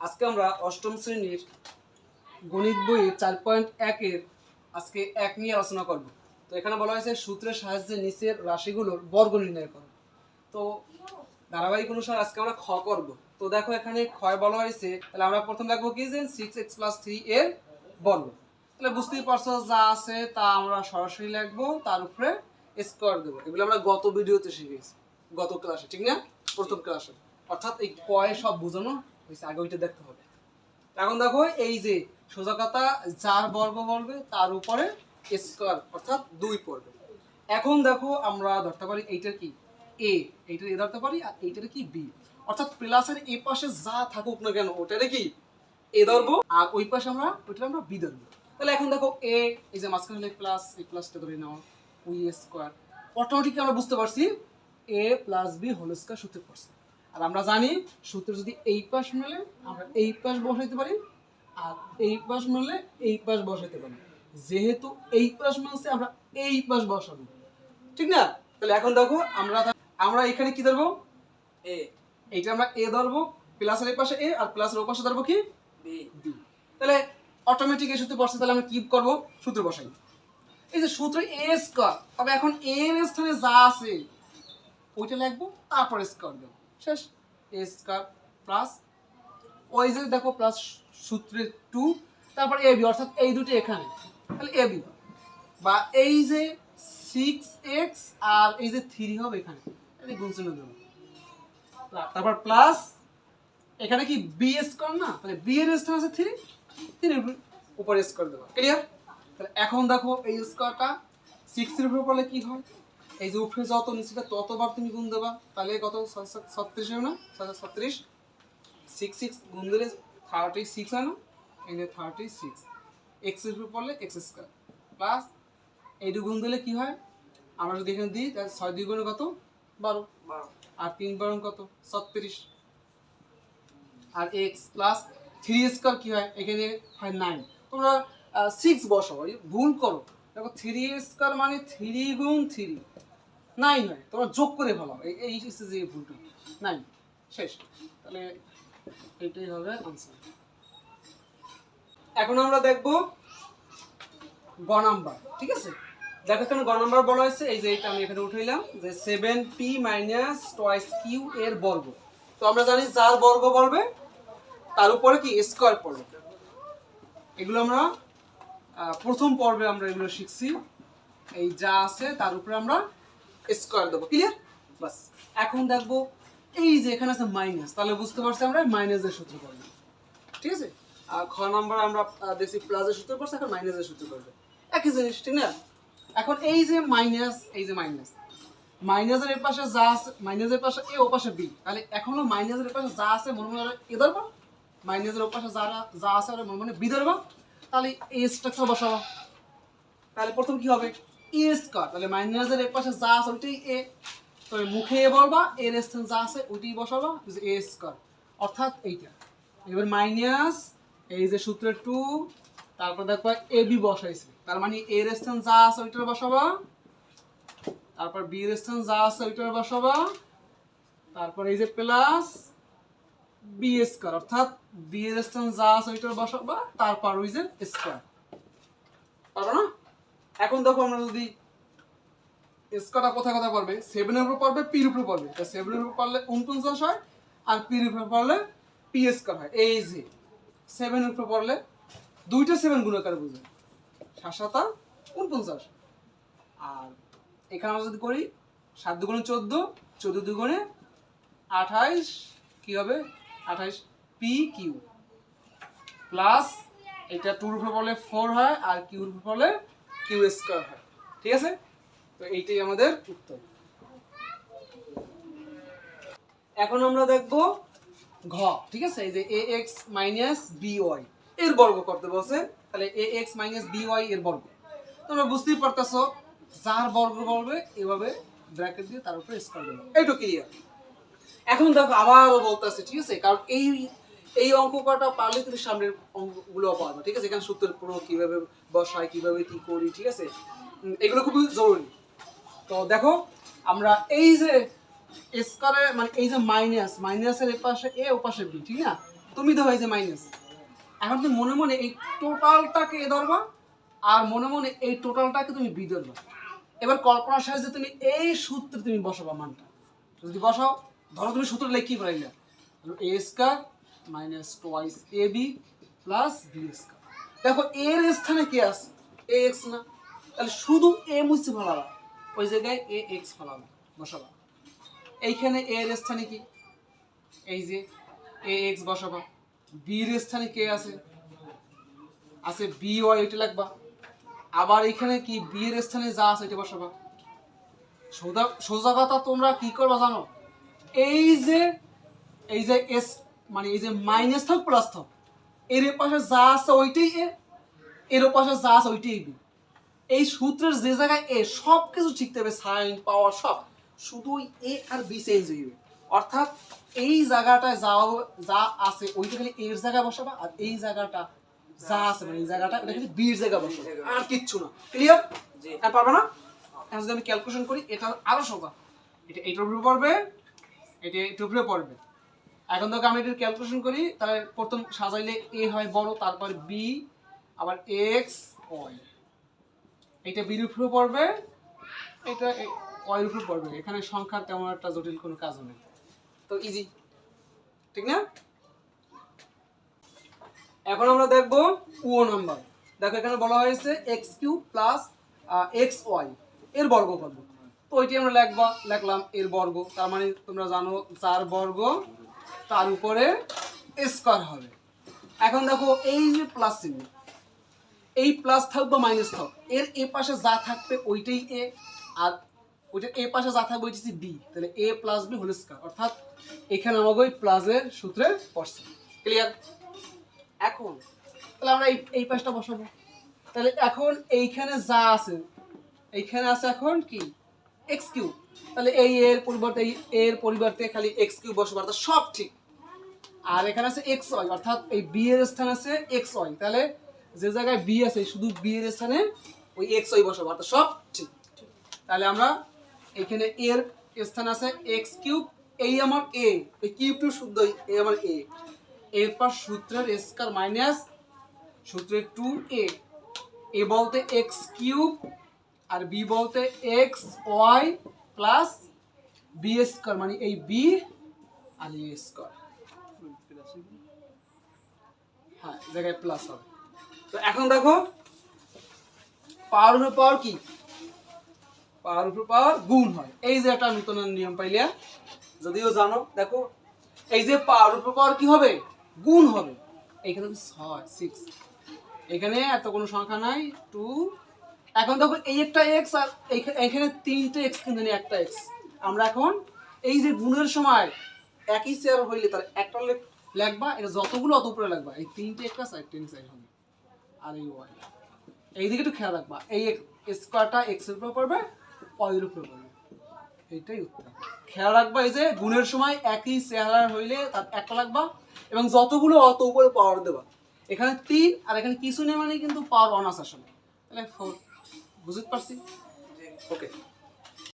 আজকে আমরা অষ্টম শ্রেণির গণিত বইয়ের চার পয়েন্ট একের আজকে এক নিয়ে আলোচনা করব। তো এখানে বলা হয়েছে সূত্রের সাহায্যে নিচের রাশিগুলোর বর্গ নির্ণয় করো। তো ধারাবাহিক অনুসারে আজকে আমরা খ করব। তো দেখো এখানে ক্ষয় বলা হয়েছে, তাহলে আমরা প্রথম লিখব কি যে সিক্স এক্স প্লাস থ্রি এর বর্গ। তাহলে বুঝতেই পারছ যা আছে তা আমরা সরাসরি লিখব, তার উপরে স্কোয়ার দেবো। এগুলো আমরা গত ভিডিওতে শিখেছি, গত ক্লাসে ঠিক না? প্রথম ক্লাসে অর্থাৎ এই কয়ে সব বোঝানো হয়েছে আগে ওইটা দেখতে হবে। এখন দেখো, এই যে যার বর্গ বলবে, তার উপরে স্কোয়ার অর্থাৎ দুই পড়বে। এখন দেখো, আমরা ধরতে পারি এইটার কি? এ এইটার এ ধরতে পারি, আর এইটার কি বি অর্থাৎ প্লাসের এ পাশে যা থাকুক না কেন, ওটারে কি? এ ধরবো, আর ওই পাশে আমরা ওইটা আমরা বি ধরবো। তাহলে এখন দেখো এ এই যে মাঝখানে প্লাস এই প্লাসটা ধরে নাও, ওই স্কোয়ার অটোমেটিক আমরা বুঝতে পারছি A plus B whole square আর আমরা জানি সূত্র যদি এই পাশ মেলে, আমরা এই পাশ বসাইতে পারি, আর এই পাশ মেলে এই পাশ বসাইতে পারি। যেহেতু এই পাশ মেলছে, আমরা এই পাশ বসাবো। ঠিক না? তাহলে এখন দেখো, আমরা আমরা এখানে কি ধরবো? এ। এইটা আমরা এ ধরবো প্লাসের এই পাশে এ, আর প্লাসের ও পাশে ধরবো কি? বি। তাহলে অটোমেটিক এই সূত্র বসছে, তাহলে আমরা কি করব? সূত্র বসাই। এই যে সূত্র এ স্কোয়ার তবে এখন এর স্থানে যা আছে, ওইটা লিখব, তারপর স্কোয়ার দেবো। শেষ এ স্কোয়ার প্লাস ওই যে দেখো প্লাস সূত্রে টু তারপর এ বি অর্থাৎ এই দুটি এখানে, তাহলে এ বি বা এই যে সিক্স এক্স আর এই যে থ্রি হবে এখানে গুণ দেবো। তারপর প্লাস এখানে কি বি স্কোয়ার না? তাহলে বি এর স্থান আছে থ্রি থ্রি উপরে স্কোয়ার দেবো। ক্লিয়ার তাহলে এখন দেখো এই স্কোয়ারটা সিক্সের উপরে পড়লে কি হয়? এই যে উপরে যত নিচেটা ততবার তুমি গুণ দেবা। তাহলে কত? ছত্রিশ হবে না? ছত্রিশ। সিক্স সিক্স গুণ দিলে থার্টি সিক্স হয় না? এই যে থার্টি সিক্স এক্সের উপরে পড়লে এক্স স্কোয়ার প্লাস এইটু গুণ দিলে কি হয়? আমরা যদি এখানে দিই তাহলে ছয় দুই গুণে কত? বারো। আর তিন বারো কত? ছত্রিশ। আর এক্স প্লাস থ্রি স্কোয়ার কি হয়? এখানে হয় নাইন তোমরা সিক্স বসো ভুল করো। দেখো থ্রি স্কোয়ার মানে থ্রি গুণ থ্রি নাইন নাই, তোমরা যোগ করে ভালো। এই হচ্ছে যে ভুলটা। নাইন শেষ। তাহলে এটাই হবে আনসার এখন আমরা দেখব গ নাম্বার, ঠিক আছে? দেখো এখানে গ নাম্বার বলা হয়েছে, এই যে এটা আমি এখানে উঠাইলাম যে seven P minus twice Q এর বর্গ। তো আমরা জানি যার বর্গ বলবে, তার উপরে কি স্কোয়ার পড়বে। এগুলো আমরা প্রথম পর্বে আমরা এগুলো শিখছি। এই যা আছে তার উপরে আমরা স্কোয়ার দেবো ক্লিয়ার বাস। এখন দেখব, এই যে এখানে আছে মাইনাস তাহলে বুঝতে পারছি আমরা মাইনাসের সূত্র করব। ঠিক আছে? আর খ নাম্বার আমরা দেখছি প্লাসের সূত্র করছি, এখন মাইনাসের সূত্র করবে। একই জিনিস, ঠিক না? এখন এই যে মাইনাস এই যে মাইনাস মাইনাসের এর পাশে যা আছে মাইনাসের পাশে এ, ও পাশে বি তাহলে এখনও মাইনাসের এর পাশে যা আছে, মনে মনে এ ধরবো? মাইনাসের ও পাশে যা যা আছে ওরা মনে মনে বি ধরবো? তাহলে এ স্ট্রাকচার বসাবো। তাহলে প্রথম কি হবে? এ স্কোয়ার তাহলে মাইনাসের এর পাশে যা আছে ওইটাই এ তবে মুখে এ বলবা এর স্থান যা আছে ওইটাই বসাবা এ স্কোয়ার অর্থাৎ এইটা। এবার মাইনাস এই যে সূত্র টু তারপর দেখো এ বি বসাইছে। তার মানে এর স্থান যা আছে ওইটার বসাবা, তারপর বি এর স্থান যা আছে ওইটার বসাবা, তারপর এই যে প্লাস বি স্কোয়ার অর্থাৎ বি এর স্থান যা আছে ওইটার বসাবা, তারপর ওই যে স্কোয়ার পারব না? এখন দেখো আমরা যদি স্কোয়ারটা কোথায় কোথায় পড়বে? সেভেনের উপর পড়বে পির উপরে পড়বে। তা সেভেনের উপর পড়লে উনপঞ্চাশ হয় আর পির উপরে পড়লে পি স্কোয়ার হয় এই যে সেভেনের উপরে পড়লে দুইটা সেভেন গুণাকার বুঝে সাত সাতা উনপঞ্চাশ। আর এখানে আমরা যদি করি, সাত দুগুণে চোদ্দ চোদ্দ দুগুণে আঠাইশ, কি হবে? আঠাইশ পি কিউ প্লাস এটা টুর উপরে পড়লে ফোর হয়, আর কিউর উপরে পড়লে কিউ স্কোয়ার হয়। ঠিক আছে? তো এইটাই আমাদের উত্তর। এখন আমরা দেখব ঘ, ঠিক আছে? এই যে A X minus B Y এর বর্গ করতে বলছে তাহলে A X minus B Y এর বর্গ। তোমরা বুঝতেই পারতেছো, যার বর্গ বলবে, এভাবে ব্র্যাকেট দিয়ে তার উপরে স্কোয়ার দেবো এইটু ক্লিয়ার এখন দেখো, আবারও বলতেছে, ঠিক আছে? কারণ এই এই অঙ্ক কটা পারলে তুমি সামনের অঙ্কগুলো পারবে, ঠিক আছে? এখানে সূত্রের পুরো কীভাবে বসায় কীভাবে কি করি, ঠিক আছে? এগুলো খুবই জরুরি। তো দেখো, আমরা এই যে স্কোয়ারে মানে এই যে মাইনাস, মাইনাসের এ পাশে এ ও পাশে বি, ঠিক না? তুমি তো হয়েছে মাইনাস। এখন তুমি মনে মনে এই টোটালটাকে এ ধরবা, আর মনে মনে এই টোটালটাকে তুমি বি ধরবা। এবার কল্পনার সাহায্যে তুমি এই সূত্রে তুমি বসাবা মানটা। যদি বসাও, ধরো তুমি সূত্র লিখি পাইলে A square minus twice A B plus B square দেখো এর স্থানে কি আছে? এ এক্স না? তাহলে শুধু এ মুছে ফেলাবা। ওই জায়গায় এ এক্স ফেলাবা। বসাবা। এইখানে এর স্থানে কি? এই যে এ এক্স বসাবা। বির স্থানে কে আছে? আছে বি ওয়াই এটা লাগবা। আবার এখানে কি বি এর স্থানে যা আছে এটা বসাবা। সোজা সোজা কথা তোমরা কি করবা জানো? এই যে এই যে এস মানে এই যে মাইনাস থাক প্লাস থাক এর পাশে যা আছে ওইটাই এ এর পাশে যা আছে ওইটাই বি। এই সূত্রের যে জায়গায় এ সব কিছু ঠিক থাকবে সাইন পাওয়ার সব। শুধু ওই এ আর বি চেঞ্জ হইবে অর্থাৎ এই জায়গাটায় যা যা আছে ওইটা খালি এর জায়গায় বসাবা আর এই জায়গাটা যা আছে মানে এই জায়গাটা এটা খালি বির জায়গা বসাবা। আর কিচ্ছু না। ক্লিয়ার জি। আর পারবে না? এখন যদি আমি ক্যালকুলেশন করি এটা আরও সোজা এটা এইটার উপরে পড়বে এটা এটার উপরে পড়বে। এখন তোকে আমি এটা ক্যালকুলেশন করি, তাহলে প্রথম সাজাইলে এ হয় বড়, তারপর বি আবার এক্স ওয়াই এটা বির উপরে পড়বে, এটা ওয়াই উপরে পড়বে। এখানে সংখ্যার তেমন একটা জটিল কোনো কাজ নেই। তো ইজি ঠিক না? এখন আমরা দেখব ও নাম্বার দেখো এখানে বলা হয়েছে X Q plus X Y এর বর্গ কত তো ওইটি আমরা লিখবা, লিখলাম এর বর্গ। তার মানে তোমরা জানো চার বর্গ তার উপরে স্কোয়ার হবে। এখন দেখো, এই যে প্লাস চিহ্ন, এই প্লাস থাক বা মাইনাস থাক। এর এ পাশে যা থাকবে ওইটাই এ আর ওইটা এ পাশে যা থাকবে ওইটা বি তাহলে A plus B whole square অর্থাৎ এখানে আমাকে ওই প্লাসের সূত্রে পড়ছে। ক্লিয়ার এখন, তাহলে আমরা এই এই পাশটা বসাবো। তাহলে এখন এইখানে যা আছে, এইখানে আছে এখন কি? এক্স কিউ তাহলে এই এর পরিবর্তে, এই এর পরিবর্তে খালি এক্স কিউ অর্থাৎ সব ঠিক। আর এখানে আছে এক্স ওয়াই অর্থাৎ এই বি এর স্থান আছে এক্স ওয়াই তাহলে যে জায়গায় বি আছে, শুধু বি এর স্থানে ওই এক্স ওয়াই বসাবো, অর্থাৎ সব ঠিক। তাহলে আমরা এখানে এর স্থান আছে এক্স কিউব এই আমার এ এই কিউব টু শুদ্ধ এই আমার এ এরপর সূত্রের স্কয়ার মাইনাস সূত্রের টু এ এ বলতে এক্স কিউব আর বি বলতে X Y plus B square মানে এই বি আর এ স্কয়ার। হ্যাঁ জায়গায় প্লাস হবে। তো এখন দেখো পাওয়ার উপর পাওয়ার কি? পাওয়ার উপর পাওয়ার গুণ হয়। এই যে একটা নতুন নিয়ম পাইলে, যদিও জানো, দেখো, এই যে পাওয়ার উপর পাওয়ার কি হবে? গুণ হবে। এখানে ছয় সিক্স এখানে এত কোনো সংখ্যা নাই টু এখন দেখো, এই একটা এক্স আর এখানে তিনটে এক্স কিন্তু নেই একটা এক্স আমরা এখন এই যে গুণের সময় একই চেয়ার হইলে তার একটা লেখবা এটা যতগুলো অত উপরে লাগবা। এই তিনটে একটা সাইড টেন সাইড হবে। আর এই ওয়াই এইদিকে একটু খেয়াল রাখবা। এই স্কোয়ারটা এক্সের উপর পড়বে ওয়াইয়ের উপর পড়বে। এইটাই উত্তর। খেয়াল রাখবা, এই যে গুণের সময় একই চেহারা হইলে তার একটা লাগবা এবং যতগুলো অত উপরে পাওয়ার দেবা। এখানে তিন আর এখানে কিছু নেই মানে কিন্তু পাওয়ার অন আছে আসলে। তাহলে ফোর বুঝতে পারছি? ওকে